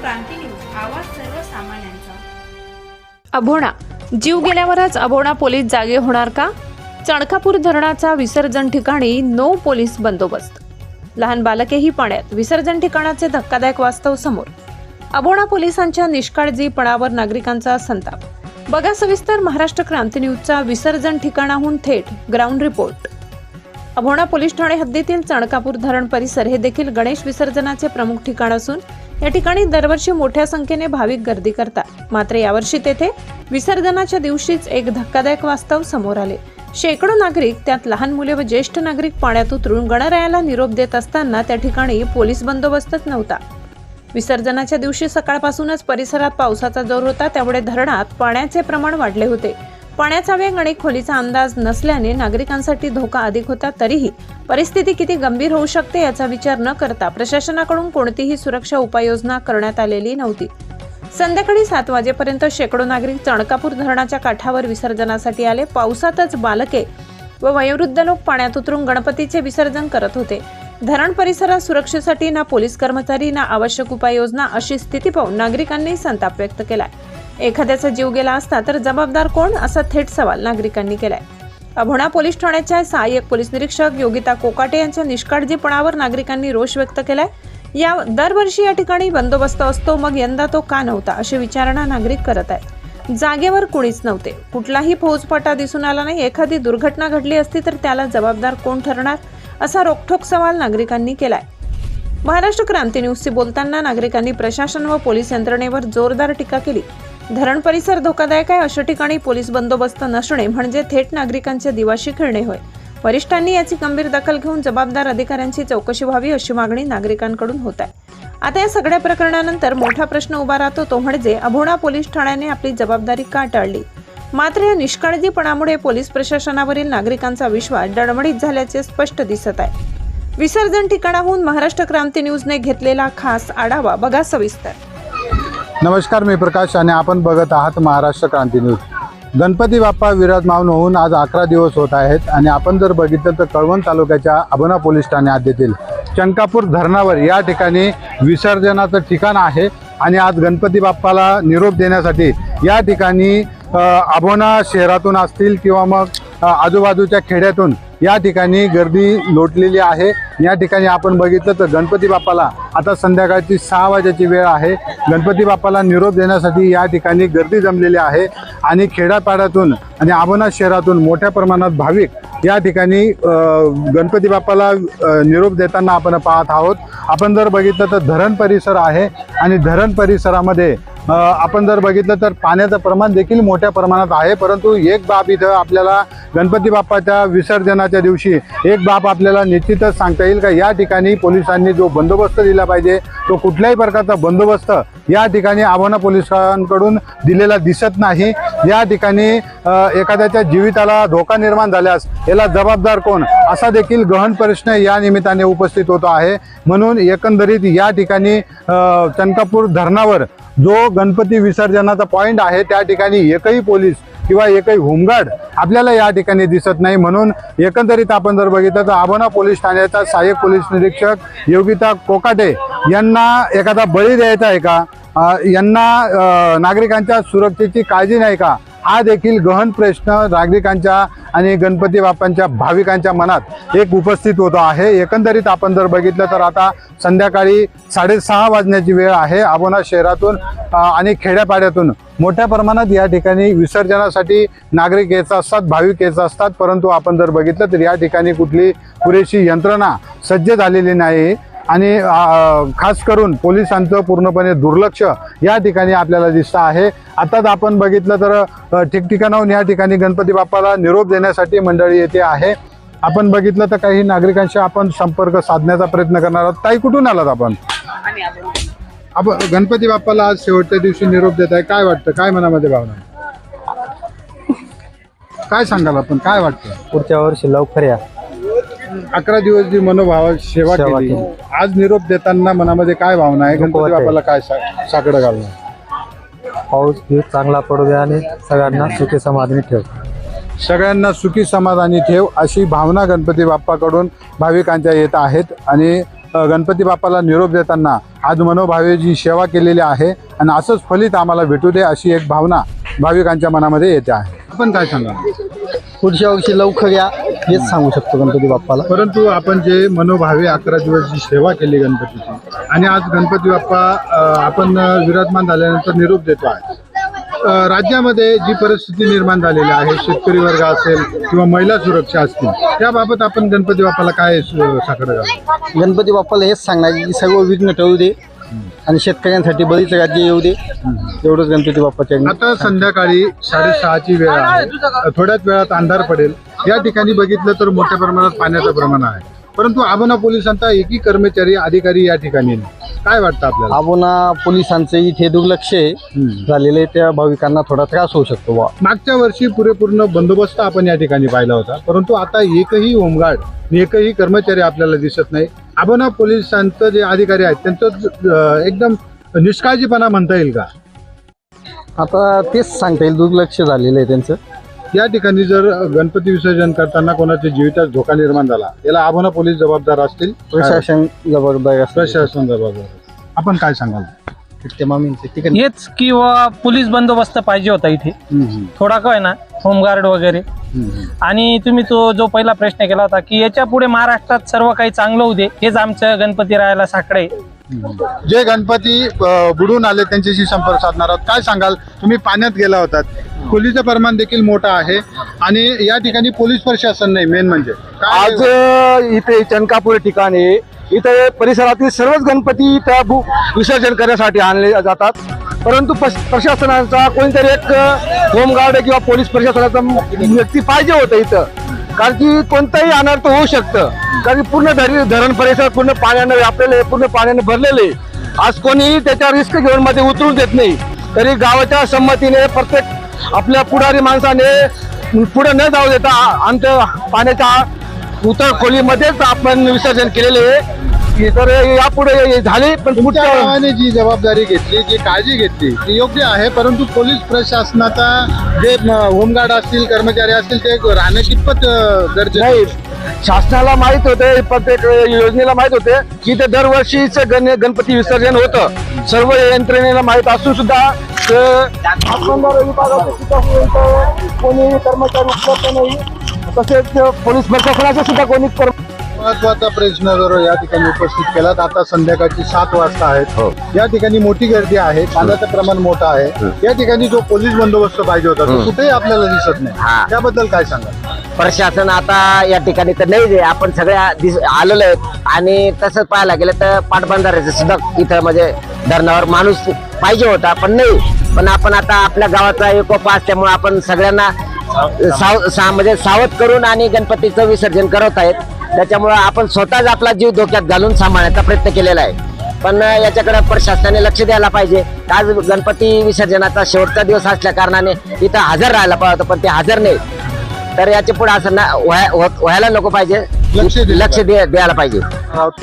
क्रांती news आवाज सर्वसामान्यांचा. अभोणा जीव गेल्यावरच अभोणा पोलीस जागे होणार का? चणकापूर धरणाचा विसर्जन ठिकाणी नो पोलीस बंदोबस्त. लहान बालकेही पाण्यात विसर्जन ठिकाणाचे धक्कादायक वास्तव समोर. अभोणा पोलिसांच्या निष्काळजीपणावर नागरिकांचा संताप. बघा सविस्तर महाराष्ट्र क्रांती न्यूजचा विसर्जन ठिकाणाहून थेट ग्राउंड रिपोर्ट. अभोणा पोलीस ठाणे हद्दीतील चणकापूर धरण परिसर हे देखील गणेश विसर्जनाचे प्रमुख ठिकाण असून या ठिकाणी दरवर्षी मोठ्या संख्येने भाविक गर्दी करतात. मात्र यावर्षी तेथे विसर्जनाच्या दिवशीच एक धक्कादायक वास्तव समोर आले. शेकडो नागरिक त्यात लहान मुले व ज्येष्ठ नागरिक पाण्यात उतरून गणरायाला निरोप देत असताना त्या ठिकाणी पोलीस बंदोबस्तच नव्हता. विसर्जनाच्या दिवशी सकाळपासूनच परिसरात पावसाचा जोर होता त्यामुळे धरणात पाण्याचे प्रमाण वाढले होते. पाण्याचा वेग आणि खोलीचा अंदाज नसल्याने नागरिकांसाठी धोका अधिक होता तरीही परिस्थिती किती गंभीर होऊ शकते याचा विचार न करता प्रशासनाकडून कोणतीही सुरक्षा उपाययोजना करण्यात आलेली नव्हती. संध्याकाळी सात वाजेपर्यंत शेकडो नागरिक चणकापूर धरणाच्या काठावर विसर्जनासाठी आले. पावसातच बालके व वयोवृद्ध लोक पाण्यात उतरून गणपतीचे विसर्जन करत होते. धरण परिसरात सुरक्षेसाठी ना पोलीस कर्मचारी ना आवश्यक उपाययोजना अशी स्थिती पाहून नागरिकांनी संताप व्यक्त केलाय. एखाद्याचा जीव गेला असता तर जबाबदार कोण असा थेट सवाल नागरिकांनी केलाय. अभोणा पोलीस ठाण्याच्या सहाय्यक पोलीस निरीक्षक योगिता कोकाटे यांच्या निष्काळजीपणावर नागरिकांनी रोष व्यक्त केलाय. या दरवर्षी या ठिकाणी बंदोबस्त असतो मग यंदा तो का नव्हता अशी विचारणा नागरिक करत आहेत. जागेवर कुणीच नव्हते. कुठलाही फौजफाटा दिसून आला नाही. एखादी दुर्घटना घडली असती तर त्याला जबाबदार कोण ठरणार असा रोखठोक सवाल नागरिकांनी केलाय. महाराष्ट्र क्रांती न्यूजशी बोलताना नागरिकांनी प्रशासन व पोलीस यंत्रणेवर जोरदार टीका केली. धरण परिसर धोकादायक आहे. अशा ठिकाणी पोलीस बंदोबस्त नसणे म्हणजे थेट नागरिकांच्या दिवाशी खेळणे होय. वरिष्ठांनी याची गंभीर दखल घेऊन जबाबदार अधिकाऱ्यांची चौकशी व्हावी अशी मागणी नागरिकांकडून होत आहे. आता या सगळ्या प्रकरणानंतर मोठा प्रश्न उभा राहतो तो म्हणजे अभोणा पोलीस ठाण्याने आपली जबाबदारी का टाळली? मात्र या निष्काळजीपणामुळे पोलीस प्रशासनावरील नागरिकांचा विश्वास डळमळीत झाल्याचे स्पष्ट दिसत आहे. विसर्जन ठिकाणाहून महाराष्ट्र क्रांती न्यूजने घेतलेला खास आढावा बघा सविस्तर. नमस्कार मी प्रकाश आणि आपण बघत आहात महाराष्ट्र क्रांती न्यूज. गणपती बाप्पा विराजमान होऊन आज अकरा दिवस होत आहेत आणि आपण जर बघितलं तर कळवण तालुक्याच्या अबोना पोलीस ठाण्यात येथील चंकापूर धरणावर या ठिकाणी विसर्जनाचं ठिकाण आहे आणि आज गणपती बाप्पाला निरोप देण्यासाठी या ठिकाणी अबोना शहरातून असतील किंवा मग आजूबाजूच्या खेड्यातून या ठिकाणी गर्दी लोटलेली आहे. या ठिकाणी आपण बघितलं तर गणपती बाप्पाला आता संध्याकाळची सहा वाजेची वेळ आहे. गणपती बाप्पाला निरोप देण्यासाठी या ठिकाणी गर्दी जमलेली आहे. आणि खेड्यापाड्यातून आणि आबोना शहरातून मोठ्या प्रमाणात भाविक या ठिकाणी गणपती बाप्पाला निरोप देताना आपण पाहत आहोत. आपण जर बघितलं तर धरण परिसर आहे आणि धरण परिसरामध्ये आपण जर बघितलं तर पाण्याचं प्रमाण देखील मोठ्या प्रमाणात आहे परंतु एक बाब इथं आपल्याला गणपती बाप्पाच्या विसर्जनाच्या दिवशी एक बाब आपल्याला निश्चितच सांगता येईल का या ठिकाणी पोलिसांनी जो बंदोबस्त दिला पाहिजे तो कुठल्याही प्रकारचा बंदोबस्त या ठिकाणी आव्हाना पोलिसांकडून दिलेला दिसत नाही. या ठिकाणी एखाद्याच्या जीविताला धोका निर्माण झाल्यास याला जबाबदार कोण? असा देखील गहन प्रश्न या निमित्ताने उपस्थित होतो आहे. म्हणून एकंदरीत या ठिकाणी अ, चनकापूर धरणावर जो गणपती विसर्जनाचा पॉईंट आहे त्या ठिकाणी एकही पोलीस किंवा एकही होमगार्ड आपल्याला या ठिकाणी दिसत नाही. म्हणून एकंदरीत आपण जर बघितलं तर आबोना पोलीस ठाण्याचा सहाय्यक पोलीस निरीक्षक योगिता कोकाटे यांना एखादा बळी द्यायचा आहे का? यांना नागरिकांच्या सुरक्षेची काळजी नाही का? हा देखील गहन प्रश्न नागरिकांच्या आणि गणपती बाप्पांच्या भाविकांच्या मनात एक उपस्थित होतो आहे. एकंदरीत आपण जर बघितलं तर आता संध्याकाळी साडेसहा वाजण्याची वेळ आहे. आबोना शहरातून आणि खेड्यापाड्यातून मोठ्या प्रमाणात या ठिकाणी विसर्जनासाठी नागरिक येत असतात भाविक येत असतात. परंतु आपण जर बघितलं तर या ठिकाणी कुठली पुरेशी यंत्रणा सज्ज झालेली नाही. आणि खास करून पोलिसांचं पूर्णपणे दुर्लक्ष या ठिकाणी आपल्याला दिसतं आहे. आताच आपण बघितलं तर ठिकठिकाणाहून या ठिकाणी गणपती बाप्पाला निरोप देण्यासाठी मंडळी येते आहे. आपण बघितलं तर काही नागरिकांशी आपण संपर्क साधण्याचा प्रयत्न करणार आहोत. ताई कुठून आलात आपण? आपण गणपती बाप्पाला आज शेवटच्या दिवशी निरोप देत आहे. काय वाटतं? काय मनामध्ये भावना? काय सांगाल आपण? काय वाटतं? पुढच्या वर्षी लवकर या. अकरा दिवस जी मनोभावा सेवा सेवा केली केली. आज निरोप देताना मनामध्ये काय भावना आहे? गणपती वाटते. बाप्पाला काय सा- साकडं घालणार? पाऊस बिऊस चांगला पडू द्या आणि सगळ्यांना सुखी समाधानी ठेव. सगळ्यांना सुखी समाधानी ठेव अशी भावना गणपती बाप्पाकडून भाविकांच्या येत आहेत. आणि अ, गणपती बाप्पाला निरोप देताना आज मनोभावे जी सेवा केलेली आहे आणि असंच फलित आम्हाला भेटू दे अशी एक भावना भाविकांच्या मनामध्ये येते आहे. आपण काय सांगा पुढच्या वर्षी लवकर या. हेच सांगू शकतो गणपती बाप्पाला. परंतु आपण जे मनोभावे अकरा दिवस जी सेवा केली गणपतीची आणि आज गणपती बाप्पा अ, आपण अ, विराजमान झाल्यानंतर निरोप देतो आहे अ, राज्यामध्ये जी परिस्थिती निर्माण झालेली आहे शेतकरी वर्ग असेल किंवा महिला सुरक्षा असतील त्याबाबत आपण गणपती बाप्पाला काय स- साकडं घालू गणपती बाप्पाला हेच सांगणार की सर्व विघ्न टळू दे आणि शेतकऱ्यांसाठी बरीच राज्य येऊ दे. एवढंच गणपती बाप्पाच्या आता संध्याकाळी साडेसहाची वेळ आहे. थोड्याच वेळात अंधार पडेल. या ठिकाणी बघितलं तर मोठ्या प्रमाणात पाण्याचं प्रमाण आहे. परंतु आबना पोलिसांचा एकही कर्मचारी अधिकारी या ठिकाणी नाही. काय वाटतं आपल्याला? आबोना पोलिसांचं इथे दुर्लक्ष झालेलं आहे त्या भाविकांना थोडा त्रास होऊ शकतो. बा मागच्या वर्षी पुरेपूर्ण बंदोबस्त आपण या ठिकाणी पाहिला होता. परंतु आता एकही होमगार्ड एकही कर्मचारी आपल्याला दिसत नाही. आबना पोलिसांचं जे अधिकारी आहेत त्यांचं एकदम निष्काळजीपणा म्हणता येईल का? आता तेच सांगता येईल दुर्लक्ष झालेलं आहे त्यांचं. या ठिकाणी जर गणपती विसर्जन करताना कोणाच्या जीवितात धोका निर्माण झाला याला आबना पोलीस जबाबदार असतील? प्रशासन जबाबदारी प्रशासन जबाबदार. आपण काय सांगाल? मामींचं हेच किंवा पोलीस बंदोबस्त पाहिजे होता इथे. थोडा काय ना होमगार्ड वगैरे. आणि तुम्ही तो जो पहिला प्रश्न केला होता की याच्यापुढे महाराष्ट्रात सर्व काही चांगलं होऊ दे हेच आमचं गणपती रायाला साकडे आहे. जे गणपती अ, बुडून आले त्यांच्याशी संपर्क साधणार आहोत. काय सांगाल? तुम्ही पाण्यात गेला होतात. खोलीचं प्रमाण देखील मोठं आहे. आणि या ठिकाणी पोलीस प्रशासन नाही मेन म्हणजे. काय आज अ, इथे चनकापूर ठिकाणी इथे परिसरातील सर्वच गणपती इथं भू- विसर्जन करण्यासाठी आणले जातात. परंतु प्रशासनाचा कोणीतरी एक होमगार्ड किंवा पोलीस प्रशासनाचा व्यक्ती पाहिजे होतं इथं. कारण की कोणताही अनर्थ होऊ शकतं. कारण की पूर्ण धरी धरण परिसर पूर्ण पाण्यानं व्यापलेलं आहे पूर्ण पाण्याने भरलेले आहे. आज कोणीही त्याच्या रिस्क घेऊन मध्ये उतरून देत नाही. तरी गावाच्या संमतीने प्रत्येक आपल्या पुढारी माणसाने पुढे न जाऊ देता आमच्या पाण्याच्या उतर खोलीमध्येच आपण विसर्जन केलेले आहे. की तर यापुढे झाले पण तुमच्या गावाने जी जबाबदारी घेतली जी काळजी घेतली ती योग्य आहे परंतु पोलीस प्रशासनाचा जे होमगार्ड असतील कर्मचारी असतील ते राहणं कितपत अ, गरजेचं नाही शासनाला माहीत होते प्रत्येक योजनेला माहीत होते की ते दरवर्षीच गण गणपती विसर्जन होतं. सर्व यंत्रणेला माहीत असून सुद्धा कोणी कर्मचारी उपलब्ध नाही. तसेच पोलीस प्रशासनाचे सुद्धा कोणी महत्त्वाचा प्रश्न जर या ठिकाणी उपस्थित केलात आता संध्याकाळची सात वाजता हो. आहेत या ठिकाणी मोठी गर्दी आहे पाण्याचं प्रमाण मोठं आहे. या ठिकाणी जो पोलीस बंदोबस्त पाहिजे होता तो कुठेही आपल्याला दिसत नाही. हा. त्याबद्दल काय सांगा प्रशासन आता या ठिकाणी तर नाही आपण सगळ्या दिस आलेलो आहेत. आणि तसंच पाहायला गेलं तर पाटबंधाऱ्याचं सुद्धा इथं म्हणजे धरणावर माणूस पाहिजे होता पण नाही. पण आपण आता आपल्या गावाचा एकोपा असल्यामुळे आपण सगळ्यांना साव सा म्हणजे सावध करून आणि गणपतीचं विसर्जन करत आहेत. त्याच्यामुळं आपण स्वतःच आपला जीव धोक्यात घालून सांभाळण्याचा प्रयत्न केलेला आहे. पण याच्याकडे प्रशासनाने लक्ष द्यायला पाहिजे. आज गणपती विसर्जनाचा शेवटचा दिवस असल्या कारणाने इथं हजर राहायला पाहिजे पण ते हजर नाही. तर याच्यापुढे असं ना व्हायला नको पाहिजे. लक्ष लक्ष द्यायला पाहिजे.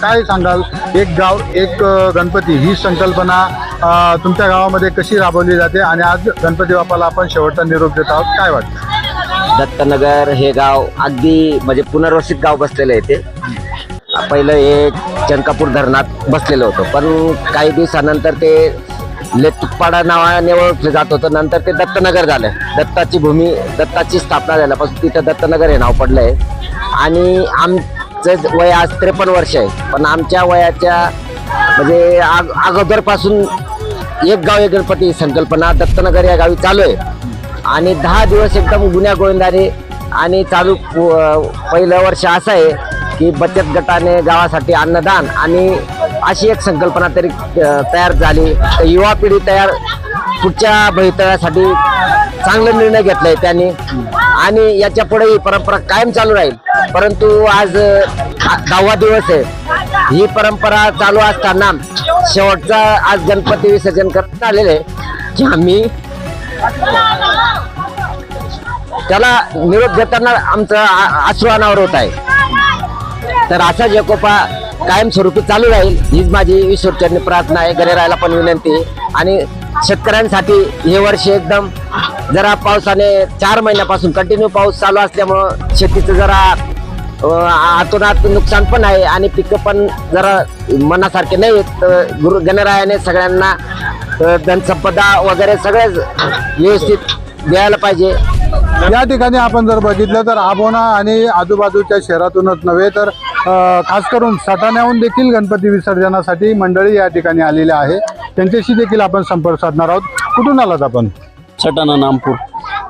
काय सांगाल? एक गाव एक गणपती ही संकल्पना तुमच्या गावामध्ये कशी राबवली जाते आणि आज गणपती बाप्पाला आपण शेवटचा निरोप देत आहोत काय वाटतं? दत्तनगर हे गाव अगदी म्हणजे पुनर्वसित गाव बसलेलं आहे ते. पहिलं हे चंकापूर धरणात बसलेलं होतं पण काही दिवसानंतर ते लेतुकपाडा नावाने ओळखलं जात होतं. नंतर ते दत्तनगर झालं. दत्ताची भूमी दत्ताची स्थापना झाल्यापासून तिथं दत्तनगर हे नाव पडलं आहे आणि आमचं वय आज त्रेपन्न वर्ष आहे. पण आमच्या वयाच्या म्हणजे आग अगोदरपासून एक गाव एक गणपती संकल्पना. दत्तनगर या गावी चालू आहे. आणि दहा दिवस एकदम गुन्ह्या गोविंदाने आणि चालू पहिलं वर्ष असं आहे की बचत गटाने गावासाठी अन्नदान आणि अशी एक संकल्पना तरी तयार झाली. तर युवा पिढी तयार पुढच्या भवितव्यासाठी चांगला निर्णय घेतला आहे त्यांनी. आणि याच्यापुढे ही परंपरा कायम चालू राहील. परंतु आज दहावा दिवस आहे. ही परंपरा चालू असताना शेवटचा आज गणपती विसर्जन करण्यात आलेले आहे की आम्ही त्याला निरोप देताना आमचं आ- अनावर होत आहे. तर असा जेकोपा कायमस्वरूपी चालू राहील हीच माझी ईश्वरचरणी प्रार्थना आहे गणेरायला पण विनंती आणि शेतकऱ्यांसाठी हे वर्ष एकदम जरा पावसाने चार महिन्यापासून कंटिन्यू पाऊस चालू असल्यामुळं शेतीचं जरा आतून आत नुकसान पण आहे आणि पिकं पण जरा मनासारखे नाही आहेत. तर गुरु गणरायाने सगळ्यांना धनसंपदा वगैरे सगळे व्यवस्थित द्यायला पाहिजे. या ठिकाणी आपण जर बघितलं तर आबोना आणि आजूबाजूच्या शहरातूनच नव्हे तर खास करून सटाण्याहून देखील गणपती विसर्जनासाठी मंडळी या ठिकाणी आलेली आहे. त्यांच्याशी देखील आपण संपर्क साधणार आहोत. कुठून आलात आपण? सटाणा नामपूर.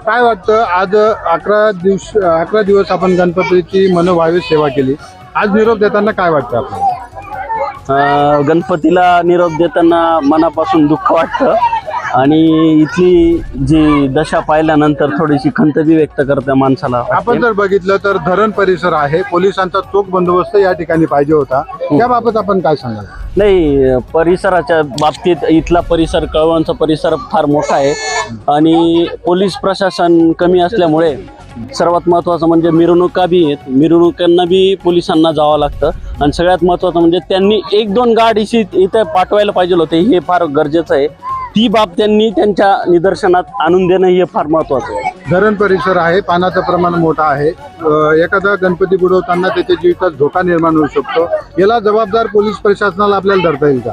काय वाटतं? आज अकरा दिवस अकरा दिवस आपण गणपतीची मनोभावी सेवा केली. आज निरोप देताना काय वाटतं आपल्याला? गणपतीला निरोप देताना मनापासून दुःख वाटतं. आणि इथली जी दशा पाहिल्यानंतर थोडीशी खंत बी व्यक्त करते माणसाला आपण जर बघितलं तर धरण परिसर आहे पोलिसांचा चोख बंदोबस्त या ठिकाणी पाहिजे होता. त्याबाबत आपण काय सांगाल? नाही परिसराच्या बाबतीत इथला परिसर कळवणचा परिसर फार मोठा आहे. आणि पोलीस प्रशासन कमी असल्यामुळे सर्वात महत्त्वाचं म्हणजे मिरवणुका बी आहेत. मिरवणुकांना बी पोलिसांना जावं लागतं. आणि सगळ्यात महत्त्वाचं म्हणजे त्यांनी एक दोन गाड इशी इथं पाठवायला पाहिजे होते हे फार गरजेचं आहे. ती बाब त्यांनी त्यांच्या निदर्शनात आणून देणं हे फार महत्त्वाचं आहे. धरण परिसर आहे पाण्याचं प्रमाण मोठं आहे. अ, एखादा गणपती बुडवताना त्याच्या जीवितात धोका निर्माण होऊ शकतो. याला जबाबदार पोलीस प्रशासनाला आपल्याला धरता येईल का?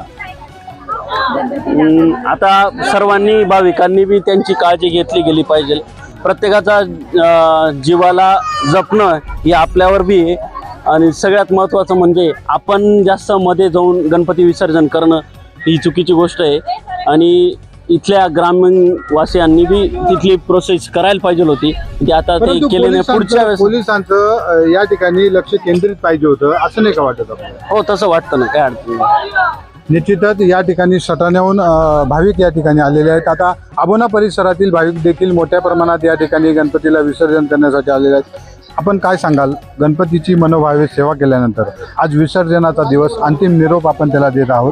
अं, आता सर्वांनी भाविकांनी बी त्यांची काळजी घेतली गेली पाहिजे. प्रत्येकाचा अं, जीवाला जपणं हे आपल्यावर बी आहे. आणि सगळ्यात महत्त्वाचं म्हणजे आपण जास्त मध्ये जाऊन गणपती विसर्जन करणं ही चुकीची गोष्ट आहे. आणि इथल्या ग्रामीण वासियांनी बी तिथली प्रोसेस करायला पाहिजे होती. ती आता ते परंतु केले नाही पुढच्या पोलिसांचं वेळेस पोलिसांचं अ, या ठिकाणी लक्ष केंद्रित पाहिजे होतं. असं नाही का वाटत आपल्याला? हो तसं वाटतं ना. काय अडचण नाही. निश्चितच या ठिकाणी सटाण्याहून अ, भाविक या ठिकाणी आलेले आहेत. आता आबोना परिसरातील भाविक देखील मोठ्या प्रमाणात या ठिकाणी गणपतीला विसर्जन करण्यासाठी आलेले आहेत. आपण काय सांगाल? गणपतीची मनोभावे सेवा केल्यानंतर आज विसर्जनाचा दिवस अंतिम निरोप आपण त्याला देत आहोत.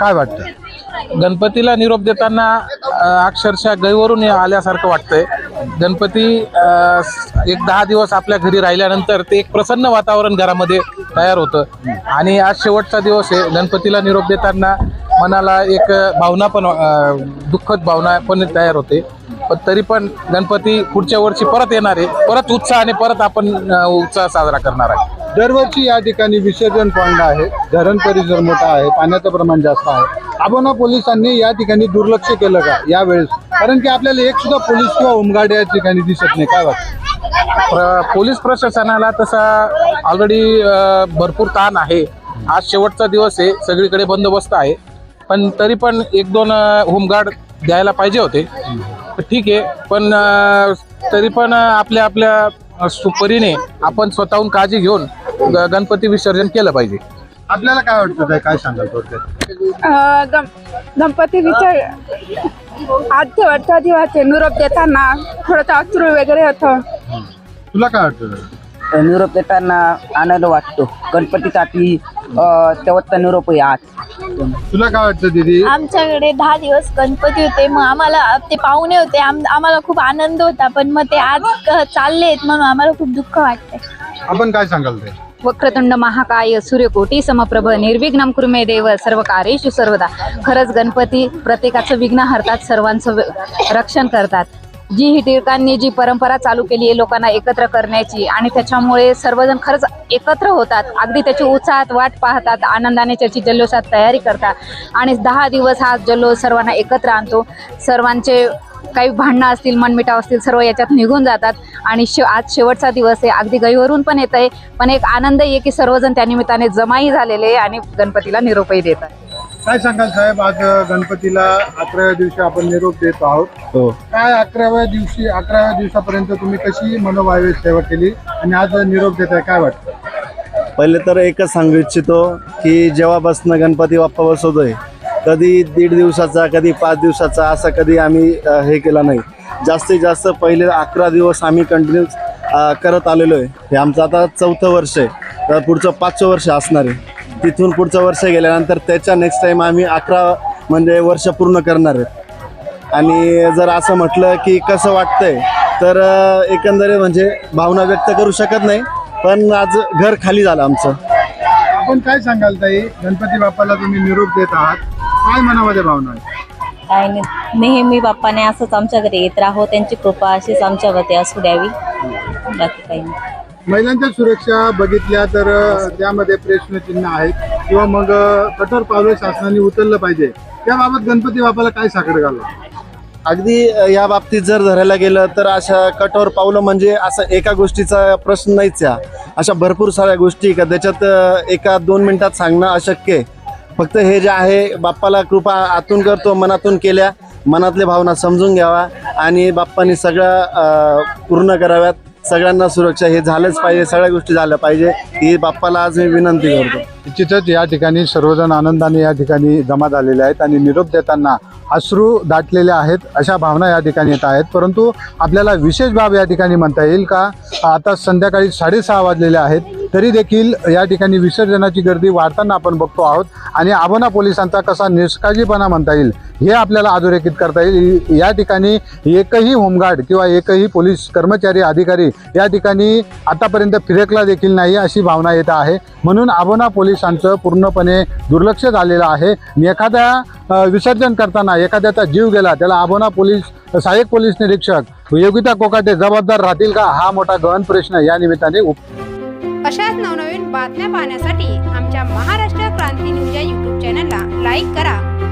काय वाटतं? गणपतीला निरोप देताना अक्षरशः गैवरून आल्यासारखं वाटतंय. गणपती एक दहा दिवस आपल्या घरी राहिल्यानंतर ते एक प्रसन्न वातावरण घरामध्ये तयार होतं. आणि आज शेवटचा दिवस आहे. गणपतीला निरोप देताना मनाला एक भावना पण दुःखद भावना पण तयार होते. पण तरी पण गणपती पुढच्या वर्षी परत येणार आहे. परत उत्साहाने परत आपण उत्साह साजरा करणार आहे. दरवर्षी या ठिकाणी विसर्जन पॉईंट आहे. धरण परिसर मोठा आहे. पाण्याचं प्रमाण जास्त आहे. आबोना पोलिसांनी या ठिकाणी दुर्लक्ष केलं का यावेळेस? कारण की आपल्याला एक सुद्धा पोलीस किंवा होमगार्ड या ठिकाणी दिसत नाही. काय वाटतं? प्र- पोलीस प्रशासनाला तसा ऑलरेडी भरपूर ताण आहे. आज शेवटचा दिवस आहे. सगळीकडे बंदोबस्त आहे. पण तरी पण एक दोन होमगार्ड द्यायला पाहिजे होते. ठीक आहे पण तरी पण आपल्या आपल्या सुपरीने आपण स्वतःहून काळजी घेऊन ग- गणपती विसर्जन केलं पाहिजे. आपल्याला काय वाटतं ताई? काय सांगाल थोडक्यात? अ, गण गणपती विचार आज शेवटचा दिवस आहे निरोप देताना थोडंसं अश्रू वगैरे होतं. तुला काय वाटतं निरोप देताना आनंद वाटतो. गणपतीसाठी शेवटचा निरोप आहे आज. तुला काय वाटतं दीदी? आमच्याकडे दहा दिवस गणपती होते मग आम्हाला ते पाहुणे होते आम- आम्हाला खूप आनंद होता पण मग ते आज क- चाललेत म्हणून आम्हाला खूप दुःख वाटतंय. आपण काय सांगाल ते? वक्रतुंड महाकाय सूर्यकोटी समप्रभ निर्विघ्नम कुर्मे देव सर्व कार्येषु सर्वदा. खरंच गणपती प्रत्येकाचं विघ्न हरतात सर्वांचं व- रक्षण करतात. जी ही टिळकांनी जी परंपरा चालू केली आहे लोकांना एकत्र करण्याची आणि त्याच्यामुळे सर्वजण खरंच एकत्र होतात. अगदी त्याची उत्साहात वाट पाहतात आनंदाने त्याची जल्लोषात तयारी करतात. आणि दहा दिवस हा जल्लोष सर्वांना एकत्र आणतो. सर्वांचे काही भांडणं असतील मनमिटाव असतील सर्व याच्यात निघून जातात. आणि शे आज शेवटचा दिवस आहे. अगदी गहीवरून पण येत आहे पण एक आनंद आहे की सर्वजण त्या निमित्ताने जमाही झालेले आहे आणि गणपतीला निरोपही देतात. काय सांगाल साहेब? आज गणपतीला अकराव्या दिवशी आपण निरोप देत आहोत. हो. काय अकराव्या दिवशी अकराव्या दिवसापर्यंत तुम्ही कशी मनोभावे सेवा केली आणि आज निरोप देत आहे काय वाटतं? पहिले तर एकच सांगू इच्छितो की जेव्हापासून गणपती बाप्पा बसवतोय कधी दीड दिवसाचा कधी पाच दिवसाचा असं कधी आम्ही अ, हे केलं नाही. जास्तीत जास्त पहिले अकरा दिवस आम्ही कंटिन्यू करत आलेलो आहे. हे आमचं आता चौथं वर्ष आहे. तर पुढचं पाचवं वर्ष असणार आहे. तिथून पुढचं वर्ष गेल्यानंतर त्याच्या नेक्स्ट टाईम आम्ही अकरा म्हणजे वर्ष पूर्ण करणार आहेत. आणि जर असं म्हटलं की कसं वाटतंय तर एकंदरीत म्हणजे भावना व्यक्त करू शकत नाही पण आज घर खाली झालं आमचं. आपण काय सांगाल ताई? गणपती बाप्पाला तुम्ही निरोप देत आहात. काय मनामध्ये भावना आहे? काय नाही. नेहमी बाप्पाने असंच आमच्या घरी येत राहो त्यांची कृपा अशीच आमच्यावरती असू द्यावी. बाकी काही नाही. महिलांच्या सुरक्षा बघितल्या तर त्यामध्ये प्रश्नचिन्ह आहेत. किंवा मग कठोर पावलं शासनाने उचललं पाहिजे. त्याबाबत गणपती बापाला काय साकडं घालू? अगदी या बाबतीत जर धरायला गेलं तर अशा कठोर पावलं म्हणजे असं एका गोष्टीचा प्रश्न नाहीच या अशा भरपूर साऱ्या गोष्टी का त्याच्यात एका दोन मिनिटात सांगणं अशक्य आहे. फक्त हे जे आहे बाप्पाला कृपा आतून करतो मनातून केल्या. मनातल्या भावना समजून घ्यावा. आणि बाप्पानी सगळ्या पूर्ण कराव्यात. सगळ्यांना सुरक्षा हे झालंच पाहिजे सगळ्या गोष्टी झाल्या पाहिजे. ही बाप्पाला आज मी विनंती करतो. निश्चितच या ठिकाणी सर्वजण आनंदाने या ठिकाणी जमा झालेले आहेत आणि निरोप देताना अश्रू दाटलेले आहेत अशा भावना या ठिकाणी येत आहेत. परंतु आपल्याला विशेष बाब या ठिकाणी म्हणता येईल का? आता संध्याकाळी साडेसहा वाजलेले आहेत. तरी देखील या ठिकाणी विसर्जनाची गर्दी वाढताना आपण बघतो आहोत. आणि आबोना पोलिसांचा कसा निष्काळजीपणा म्हणता येईल हे आपल्याला अधोरेखित करता येईल. या ठिकाणी एकही होमगार्ड किंवा एकही पोलीस कर्मचारी अधिकारी या ठिकाणी आतापर्यंत फिरकला देखील नाही अशी भावना येत आहे. म्हणून आबोना पोलिसांचं पूर्णपणे दुर्लक्ष झालेलं आहे. एखाद्या विसर्जन करताना एखाद्याचा जीव गेला त्याला आबोना पोलीस सहाय्यक पोलीस निरीक्षक योगिता कोकाटे जबाबदार राहतील का? हा मोठा गहन प्रश्न या निमित्ताने उप अशाच नवनवीन बातम्या पाहण्यासाठी आमच्या महाराष्ट्र क्रांती न्यूज या यूट्यूब चॅनलला लाईक करा.